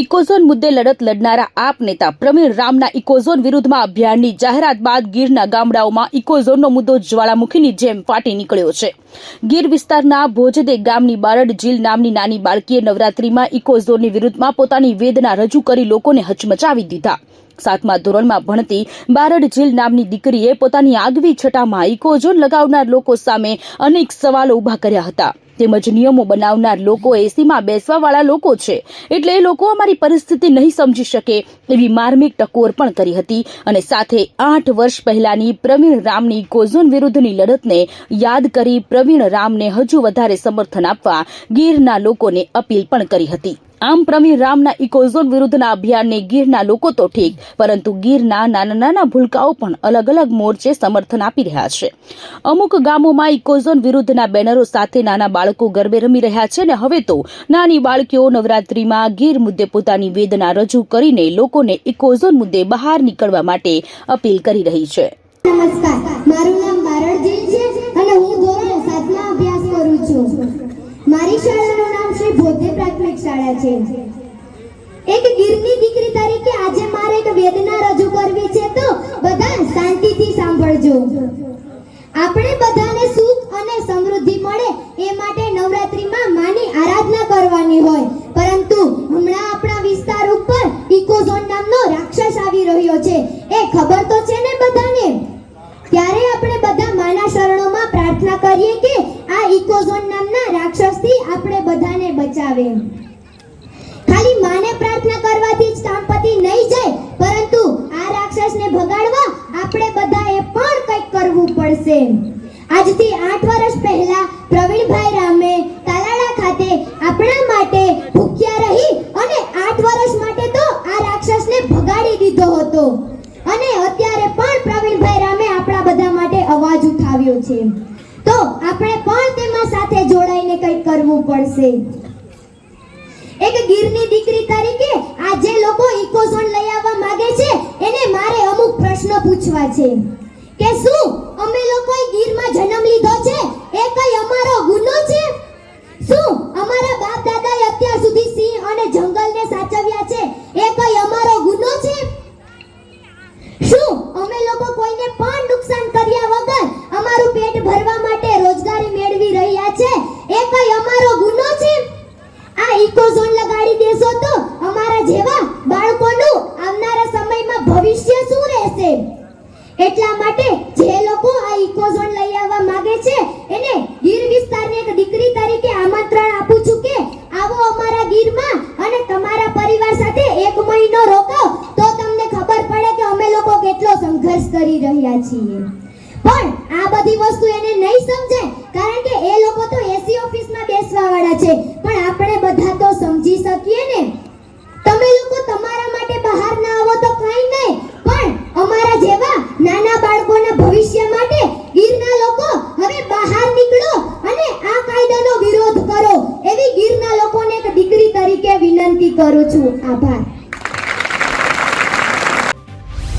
Ecozone મુદ્દે લડત લડનારા આપ નેતા પ્રવીણ રામના ઇકોઝોન વિરુદ્ધમાં અભિયાનની જાહેરાત બાદ ગીરના ગામડાઓમાં ઇકોઝોનનો મુદ્દો જ્વાળામુખીની જેમ ફાટી નીકળ્યો છે. ગીર વિસ્તારના ભોજદે ગામની બારડ જીલ નામની નાની બાળકીએ નવરાત્રીમાં ઇકોઝોનની વિરુદ્ધમાં પોતાની વેદના રજૂ કરી લોકોને હચમચાવી દીધા. સાતમા ધોરણમાં ભણતી બારડ જીલ નામની દીકરીએ પોતાની આગવી છટામાં ઇકોઝોન લગાવનાર લોકો સામે અનેક સવાલો ઊભા કર્યા હતા. તેમજ નિયમો બનાવનાર લોકો એસીમાં બેસવાવાળા લોકો છે. એટલે એ લોકો અમારી પરિસ્થિતિ નહીં સમજી શકે એવી માર્મિક ટકોર પણ કરી હતી અને સાથે આઠ વર્ષ પહેલાની પ્રવીણ રામની કોઝોન વિરુદ્ધની લડતને યાદ કરી પ્રવીણ રામને હજુ વધારે સમર્થન આપવા ગીરના લોકોને અપીલ પણ કરી હતી. આમ પ્રવીણ રામના ઇકોઝોન વિરુદ્ધના અભિયાનને ગીરના લોકો તો ઠીક, પરંતુ ગીરના નાના નાના ભૂલકાઓ પણ અલગ અલગ મોરચે સમર્થન આપી રહ્યા છે. અમુક ગામોમાં ઇકોઝોન વિરુદ્ધના બેનરો સાથે નાના બાળકો ગરબે રમી રહ્યા છે અને હવે તો નાની બાળકીઓ નવરાત્રીમાં ગીર મુદ્દે પોતાની વેદના રજૂ કરીને લોકોને ઇકોઝોન મુદ્દે બહાર નીકળવા માટે અપીલ કરી રહી છે. નમસ્કાર. મારું નામ છે અને હું પ્રાથમિક છે. એક ગીરની દીકરી તરીકે આજે મારે એક વેદના રજૂ કરવી છે તો બધા શાંતિથી સાંભળજો. આપણે બધાને સુખ અને સમૃદ્ધિ મળે એ માટે નવરાત્રીમાં માની આરાધના કરવાની હોય. પરંતુ હમણાં આપણા વિસ્તાર ઉપર ઇકોઝોન નામનો રાક્ષસ આવી રહ્યો છે. એ ખબર તો છે ને બચાવે. ખાલી માને પ્રાર્થના કરવાથી જ કામ નહીં જાય, પરંતુ આ રાક્ષસને ભગાડવા આપણે બધાએ પણ કંઈક કરવું પડશે. આજથી આઠ વર્ષ પહેલા પ્રવીણભાઈ રામે તાલાળા ખાતે આપણા માટે ભૂખ્યા રહી અને આઠ વર્ષ માટે તો આ રાક્ષસને ભગાડી દીધો હતો. અને અત્યારે પણ પ્રવીણભાઈ રામે આપણા બધા માટે અવાજ ઉઠાવ્યો છે. તો આપણે પણ તેમાં સાથે જોડાઈને કંઈક કરવું પડશે. એક ગીરની દીકરી તરીકે આ જે લોકો ઇકોઝોન લઈ આવવા માંગે છે, એને મારે અમુક પ્રશ્નો પૂછવા છે. એક રોકો. તો તમને ખબર પડે કે અમે લોકો કેટલો સંઘર્ષ કરી રહ્યા છીએ. પણ આ બધી વસ્તુ એને નહીં સમજે, કારણ કે એ લોકો તો એસી ઓફિસમાં બેસવા છે. પણ આપણે બધા તો સમજી શકીએ ને. તમે લોકો તમારા માટે બહાર ના આવો તો કંઈ નહીં. પણ અમારા જેવા નાના બાળકોના ભવિષ્ય માટે ગીરના લોકો હવે બહાર નીકળો અને આ કાયદાનો વિરોધ કરો. એવી ગીરના લોકોને એક દીકરી તરીકે વિનંતી કરું છું. આભાર.